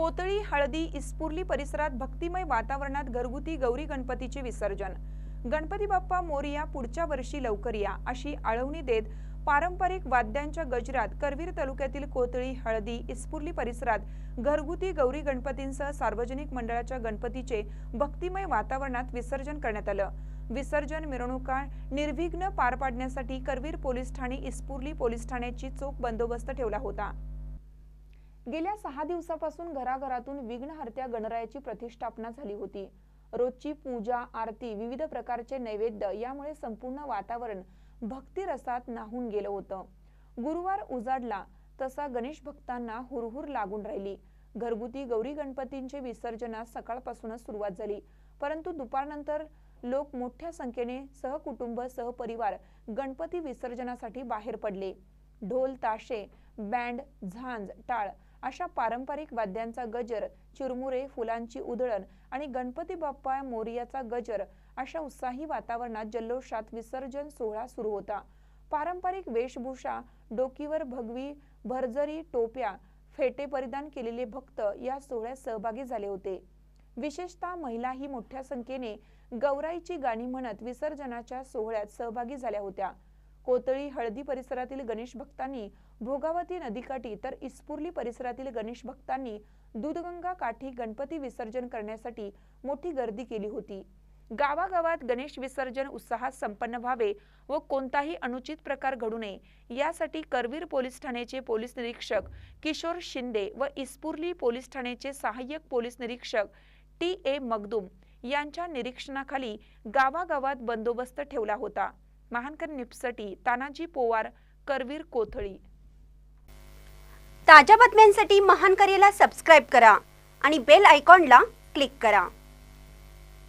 कोतळी हळदी इस्पुर्ली परिसरात भक्तिमय वातावरणात घरगुती गौरी गणपतीचे विसर्जन. गणपती बाप्पा मोरिया पुढच्या वर्षी लवकर या अशी आळवणी देत पारंपरिक वाद्यांच्या गजरात करवीर तालुक्यातील कोतळी हळदी इस्पुर्ली परिसरात घरगुती गौरी गणपतींसह सार्वजनिक मंडळाच्या गणपतीचे भक्तिमय वातावरणात विसर्जन करण्यात आलं. विसर्जन मिरवणुका निर्विघ्न पार पाडण्यासाठी करवीर पोलीस ठाणे इस्पुर्ली पोलीस ठाण्याची चोख बंदोबस्त ठेवला होता. गेल्या सहा दिवसापासून घराघरातून विघ्नहर्त्या गणरायाची प्रतिष्ठापना झाली होती. रोजची पूजा आरती विविध प्रकारचे नैवेद्य यामुळे संपूर्ण वातावरण भक्तिरसात नाहून गेलं होतं. गुरुवार उजाडला तसा गणेश भक्तांना हुरहुर लागून राहिली. घरगुती गौरी गणपतींचे विसर्जनास सकाळपासूनच सुरुवात झाली. परंतु दुपारनंतर लोक मोठ्या संख्येने सहकुटुंब सहपरिवार गणपती विसर्जनासाठी बाहेर पडले. ढोल ताशे बँड झांज टाळ अशा पारंपरिक वाद्यांचा गजर चिरमुरे फुलांची उधळण आणि गणपती बाप्पा मोरियाचा गजर अशा उत्साही वातावरणात जल्लोषात विसर्जन सोहळा सुरू होता. पारंपरिक वेशभूषा डोकीवर भगवी भरजरी टोप्या फेटे परिधान केलेले भक्त या सोहळ्यात सहभागी झाले होते. विशेषतः महिलाही मोठ्या संख्येने गौराईची गाणी म्हणत विसर्जनाच्या सोहळ्यात सहभागी झाल्या होत्या. कोतळी हळदी परिसरातील गणेश भक्तांनी भोगावती नदीकाठी तर इस्पुर्ली परिसरातील गणेश भक्तांनी दूधगंगा काठी गणपती विसर्जन करण्यासाठी मोठी गर्दी केली होती. गावागावात गणेश विसर्जन उत्साहात संपन्न व्हावे व कोणताही अनुचित प्रकार घडू नये यासाठी करवीर पोलीस ठाण्याचे पोलीस निरीक्षक किशोर शिंदे व इस्पुर्ली पोलीस ठाण्याचे सहाय्यक पोलीस निरीक्षक टी ए मगदूम यांच्या निरीक्षणाखाली गावागावात बंदोबस्त ठेवला होता. महानकर निपसटी तानाजी पोवार करवीर कोथळी. ताज्या बातम्यांसाठी महान करेला सबस्क्राईब करा आणि बेल आयकॉनला क्लिक करा.